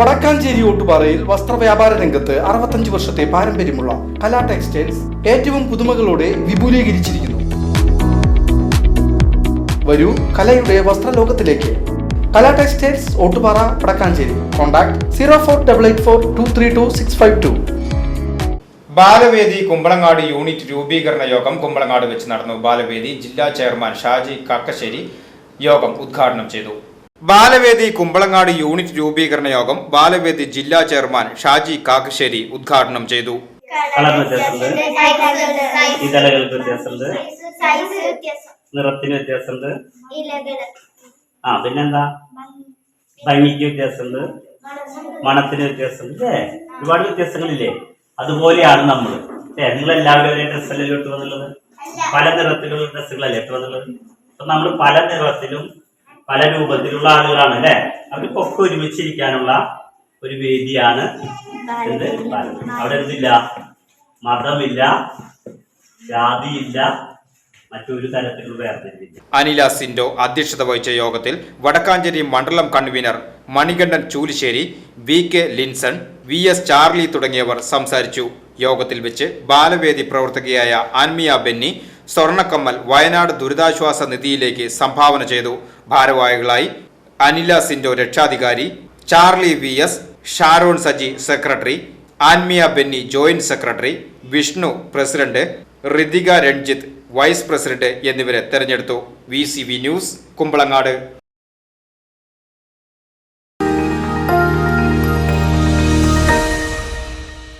വടക്കാഞ്ചേരി ഓട്ടുപാറയിൽ വസ്ത്രവ്യാപാര രംഗത്ത് അറുപത്തഞ്ച് വർഷത്തെ പാരമ്പര്യമുള്ള കലാ ടെക്സ്റ്റൈൽസ് ഏറ്റവും പുതുമകളോടെ വിപുലീകരിച്ചിരിക്കുന്നു. വരൂ കലയുടെ വസ്ത്രലോകത്തിലേക്ക്. Kala textiles Ottupara Vadakkanchery. Contact zero four double eight four two three two six five two. Balavedi Kumbalangad unit രൂപീകരണ യോഗം കുമ്പളങ്ങാട് വെച്ച് നടന്നു. ബാലവേദി ജില്ലാ ചെയർമാൻ ഷാജി കാക്കശ്ശേരി യോഗം ഉദ്ഘാടനം ചെയ്തു. ബാലവേദി കുമ്പളങ്ങാട് യൂണിറ്റ് രൂപീകരണ യോഗം ബാലവേദി ജില്ലാ ചെയർമാൻ ഷാജി കാക്കശ്ശേരി ഉദ്ഘാടനം ചെയ്തു. നിറത്തിന് വ്യത്യാസമുണ്ട്. ആ പിന്നെന്താ? ഭംഗിക്ക് വ്യത്യാസമുണ്ട്. മണത്തിന് വ്യത്യാസമുണ്ട്. അല്ലേ? ഒരുപാട് വ്യത്യാസങ്ങളില്ലേ? അതുപോലെയാണ് നമ്മൾ നിങ്ങൾ എല്ലാവരും ഒരേ ഡ്രസ്സല്ലേ ഇട്ട് വന്നുള്ളത്? പല നിറത്തിലുള്ള ഡ്രസ്സുകളല്ലേ ഇട്ട് വന്നുള്ളത്? അപ്പൊ നമ്മൾ പല നിറത്തിലും പല രൂപത്തിലുള്ള ആളുകളാണ് അത് അവർക്കൊക്കെ ഒരുമിച്ചിരിക്കാനുള്ള ഒരു വേദിയാണ്. അവിടെ എന്തില്ല? മതമില്ല ജാതിയില്ല മറ്റൊരു തരത്തിലുള്ള അധ്യക്ഷത വഹിച്ച യോഗത്തിൽ വടക്കാഞ്ചേരി മണ്ഡലം convener Manikandan Chulissery V K Linson V S Charlie തുടങ്ങിയവർ സംസാരിച്ചു. യോഗത്തിൽ വെച്ച് ബാലവേദി പ്രവർത്തകയായ ആൻമിയ ബെന്നി സ്വർണക്കമ്മൽ വയനാട് ദുരിതാശ്വാസ നിധിയിലേക്ക് സംഭാവന ചെയ്തു. ഭാരവാഹികളായി അനില സിൻഡോ രക്ഷാധികാരി Charlie V S Sharon Saji secretary Anmiya Benny joint secretary Vishnu president Ritika Ranjith vice president എന്നിവരെ തെരഞ്ഞെടുത്തു. V news Kumbalangad.